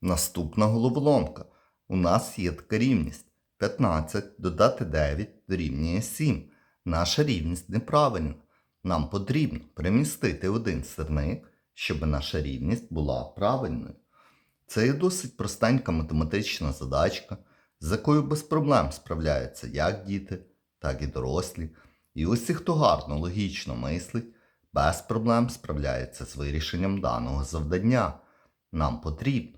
Наступна головоломка. У нас є така рівність. 15 додати 9 дорівнює 7. Наша рівність неправильна. Нам потрібно перемістити один сирник, щоб наша рівність була правильною. Це є досить простенька математична задачка, з якою без проблем справляються як діти, так і дорослі. І усі, хто гарно логічно мислить, без проблем справляється з вирішенням даного завдання. Нам потрібно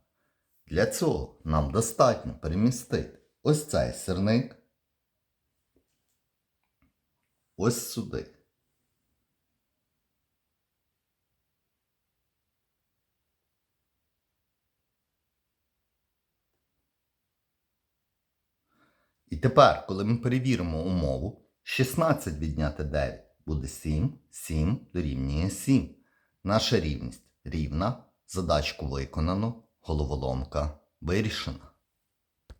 Для цього нам достатньо перемістити ось цей сирник ось сюди. І тепер, коли ми перевіримо умову, 16 відняти 9 буде 7, 7 дорівнює 7. Наша рівність рівна, задачку виконано, головоломка вирішена.